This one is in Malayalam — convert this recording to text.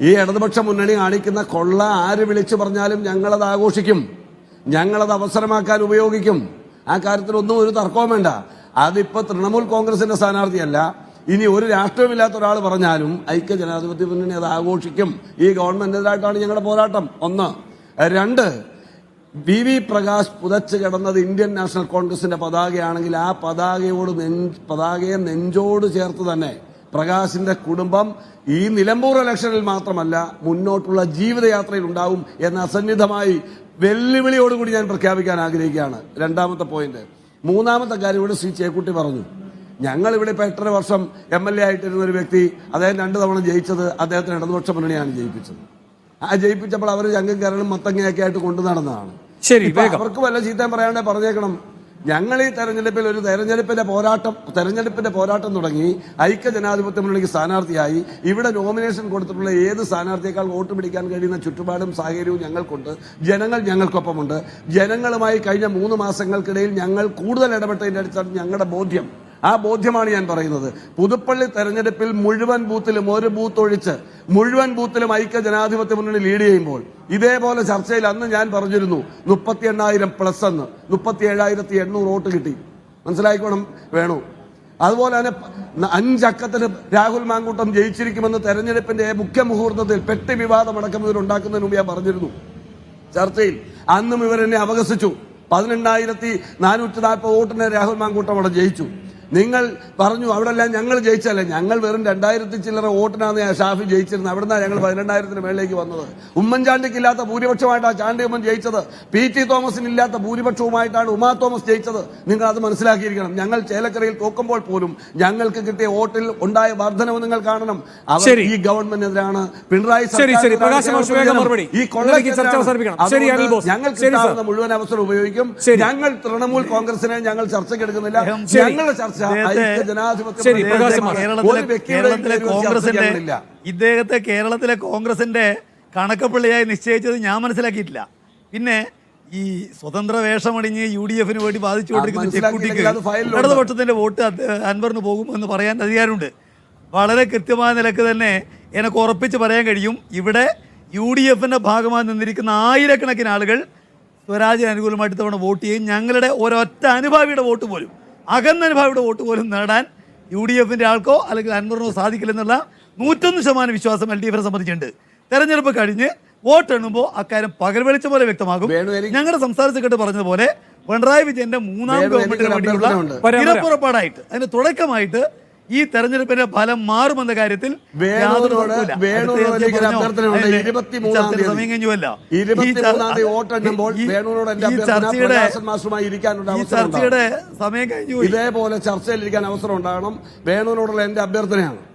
ഈ ഇടതുപക്ഷ മുന്നണി കാണിക്കുന്ന കൊള്ള ആര് വിളിച്ചു പറഞ്ഞാലും ഞങ്ങളത് ആഘോഷിക്കും. ഞങ്ങളത് അവസരമാക്കാൻ ഉപയോഗിക്കും. ആ കാര്യത്തിൽ ഒന്നും ഒരു തർക്കവും വേണ്ട. അതിപ്പോ തൃണമൂൽ കോൺഗ്രസിന്റെ സ്ഥാനാർത്ഥിയല്ല. ഇനി ഒരു രാഷ്ട്രീയമില്ലാത്ത ഒരാൾ പറഞ്ഞാലും ഐക്യ ജനാധിപത്യ മുന്നണി അത് ആഘോഷിക്കും. ഈ ഗവൺമെന്റിനെതിരായിട്ടാണ് ഞങ്ങളുടെ പോരാട്ടം. ഒന്ന്. രണ്ട്. വി വി പ്രകാശ് പുതച്ച് കിടന്നത് ഇന്ത്യൻ നാഷണൽ കോൺഗ്രസിന്റെ പതാകയാണെങ്കിൽ ആ പതാകയോട് നെഞ്ച് പതാകയെ നെഞ്ചോട് ചേർത്ത് തന്നെ പ്രകാശിന്റെ കുടുംബം ഈ നിലമ്പൂർ ഇലക്ഷനിൽ മാത്രമല്ല മുന്നോട്ടുള്ള ജീവിതയാത്രയിൽ ഉണ്ടാവും എന്ന അസന്നിധമായി വെല്ലുവിളിയോടുകൂടി ഞാൻ പ്രഖ്യാപിക്കാൻ ആഗ്രഹിക്കുകയാണ്. രണ്ടാമത്തെ പോയിന്റ് മൂന്നാമത്തെ കാര്യം ഇവിടെ ശ്രീ ചേക്കുട്ടി പറഞ്ഞു. ഞങ്ങൾ ഇവിടെ ഇപ്പൊ എട്ടര വർഷം എം എൽ എ ആയിട്ടിരുന്ന ഒരു വ്യക്തി അദ്ദേഹം രണ്ടു തവണ ജയിച്ചത് അദ്ദേഹത്തിന് ഇടതുപക്ഷ മുന്നണിയാണ് ജയിപ്പിച്ചത്. ആ ജയിപ്പിച്ചപ്പോൾ അവർ ചങ്കും കരളും മത്തങ്ങയൊക്കെ ആയിട്ട് കൊണ്ടു നടന്നതാണ് ശരി. അവർക്ക് വല്ല ചീത്തയും പറയാണ്ടേ പറഞ്ഞേക്കണം. ഞങ്ങൾ ഈ തെരഞ്ഞെടുപ്പിൽ ഒരു തെരഞ്ഞെടുപ്പിന്റെ പോരാട്ടം തെരഞ്ഞെടുപ്പിന്റെ പോരാട്ടം തുടങ്ങി ഐക്യ ജനാധിപത്യ മുന്നണിക്ക് സ്ഥാനാർത്ഥിയായി ഇവിടെ നോമിനേഷൻ കൊടുത്തിട്ടുള്ള ഏത് സ്ഥാനാർത്ഥിയേക്കാൾ വോട്ട് പിടിക്കാൻ കഴിയുന്ന ചുറ്റുപാടും സാഹചര്യവും ഞങ്ങൾക്കുണ്ട്. ജനങ്ങൾ ഞങ്ങൾക്കൊപ്പമുണ്ട്. ജനങ്ങളുമായി കഴിഞ്ഞ മൂന്ന് മാസങ്ങൾക്കിടയിൽ ഞങ്ങൾ കൂടുതൽ ഇടപെട്ടതിന്റെ അടിസ്ഥാനത്തിൽ ഞങ്ങളുടെ ബോധ്യം. ആ ബോധ്യമാണ് ഞാൻ പറയുന്നത്. പുതുപ്പള്ളി തെരഞ്ഞെടുപ്പിൽ മുഴുവൻ ബൂത്തിലും ഒരു ബൂത്ത് ഒഴിച്ച് മുഴുവൻ ബൂത്തിലും ഐക്യ ജനാധിപത്യ മുന്നണി ലീഡ് ചെയ്യുമ്പോൾ ഇതേപോലെ ചർച്ചയിൽ അന്ന് ഞാൻ പറഞ്ഞിരുന്നു മുപ്പത്തി എണ്ണായിരം പ്ലസ് എന്ന്. മുപ്പത്തി ഏഴായിരത്തി എണ്ണൂറ് വോട്ട് കിട്ടി. മനസ്സിലായിക്കോണം? വേണു? അതുപോലെ തന്നെ അഞ്ചക്കത്തിന് രാഹുൽ മാങ്കൂട്ടം ജയിച്ചിരിക്കുമെന്ന് തെരഞ്ഞെടുപ്പിന്റെ മുഖ്യ മുഹൂർത്തത്തിൽ പെട്ടി വിവാദം അടക്കം ഉണ്ടാക്കുന്നതിന് മുമ്പ് ഞാൻ പറഞ്ഞിരുന്നു. ചർച്ചയിൽ അന്നും ഇവരെന്നെ അപകസിച്ചു പതിനെണ്ണായിരത്തി നാനൂറ്റി നാൽപ്പത് വോട്ടിന് രാഹുൽ മാങ്കൂട്ടം അവിടെ ജയിച്ചു. നിങ്ങൾ പറഞ്ഞു അവിടെ എല്ലാം ഞങ്ങൾ ജയിച്ചല്ലേ? ഞങ്ങൾ വെറും രണ്ടായിരത്തി ചില്ലറ വോട്ടിനാണ് ഷാഫി ജയിച്ചിരുന്നത്. അവിടുന്ന് ഞങ്ങൾ പതിനെണ്ണായിരത്തിന് മേളിലേക്ക് വന്നത്. ഉമ്മൻചാണ്ടിക്ക് ഇല്ലാത്ത ഭൂരിപക്ഷമായിട്ടാണ് ചാണ്ടി ഉമ്മൻ ജയിച്ചത്. പി ടി തോമസിന് ഇല്ലാത്ത ഭൂരിപക്ഷവുമായിട്ടാണ് ഉമാ തോമസ് ജയിച്ചത്. നിങ്ങൾ അത് മനസ്സിലാക്കിയിരിക്കണം. ഞങ്ങൾ ചേലക്കരയിൽ തോക്കുമ്പോൾ പോലും ഞങ്ങൾക്ക് കിട്ടിയ വോട്ടിൽ ഉണ്ടായ വർധനവ് നിങ്ങൾ കാണണം. അവർ ഗവൺമെന്റ് ഈ ഗവൺമെന്റിനെതിരാണ് പിണറായി ശരി, ശരി. സർക്കാരിനെതിരാണ് പ്രകാശ് മറുപടി. ഈ കിട്ടാവുന്ന മുഴുവൻ അവസരം ഉപയോഗിക്കും. ഞങ്ങൾ തൃണമൂൽ കോൺഗ്രസിനെ ഞങ്ങൾ ചർച്ചയ്ക്ക് എടുക്കുന്നില്ല. ഞങ്ങൾ ഞങ്ങളുടെ ചർച്ച ശരി, പ്രകാശ്. കേരളത്തിലെ കോൺഗ്രസിന്റെ ഇദ്ദേഹത്തെ കേരളത്തിലെ കോൺഗ്രസിന്റെ കണക്കപ്പള്ളിയായി നിശ്ചയിച്ചത് ഞാൻ മനസ്സിലാക്കിയിട്ടില്ല. പിന്നെ ഈ സ്വതന്ത്ര വേഷമണിഞ്ഞ് യു ഡി എഫിന് വേണ്ടി ബാധിച്ചുകൊണ്ടിരിക്കുന്ന ചെക്കുട്ടിക്ക് ഇടതുപക്ഷത്തിന്റെ വോട്ട് അൻവറിന് പോകുമെന്ന് പറയാൻ അധികാരമുണ്ട്. വളരെ കൃത്യമായ നിലയ്ക്ക് തന്നെ എനിക്ക് ഉറപ്പിച്ച് പറയാൻ കഴിയും. ഇവിടെ യു ഡി എഫിന്റെ ഭാഗമായി നിന്നിരിക്കുന്ന ആയിരക്കണക്കിന് ആളുകൾ സ്വരാജിന് അനുകൂലമായിട്ട് തവണ വോട്ട് ചെയ്യും. ഞങ്ങളുടെ ഒരൊറ്റ അനുഭാവിയുടെ വോട്ട് പോലും അകന്ന അനുഭാവിയുടെ വോട്ട് പോലും നേടാൻ യു ഡി എഫിന്റെ ആൾക്കോ അല്ലെങ്കിൽ അൻവറിനോ സാധിക്കില്ലെന്നുള്ള നൂറ്റൊന്ന് ശതമാനം വിശ്വാസം എൽ ഡി എഫിനെ സംബന്ധിച്ചിട്ടുണ്ട് തെരഞ്ഞെടുപ്പ് കഴിഞ്ഞ് വോട്ട് എണ്ണുമ്പോൾ അക്കാര്യം പകൽ വെളിച്ച പോലെ വ്യക്തമാകും ഞങ്ങളുടെ സംസ്ഥാന സെക്രട്ടറി പറഞ്ഞതുപോലെ പിണറായി വിജയന്റെ മൂന്നാം ഗവൺമെന്റിന് വേണ്ടിയുള്ള വരാം. അതിന് തുടക്കമായിട്ട് ഈ തെരഞ്ഞെടുപ്പിന്റെ ഫലം മാറുമെന്ന കാര്യത്തിൽ. സമയം കഴിഞ്ഞുവല്ല. ഈ ചർച്ചയുടെ ഈ ചർച്ചയുടെ സമയം കഴിഞ്ഞു ഇതേപോലെ ചർച്ചയിലിരിക്കാൻ അവസരം ഉണ്ടാകണം വേണുവിനോടുള്ള എന്റെ അഭ്യർത്ഥനയാണ്.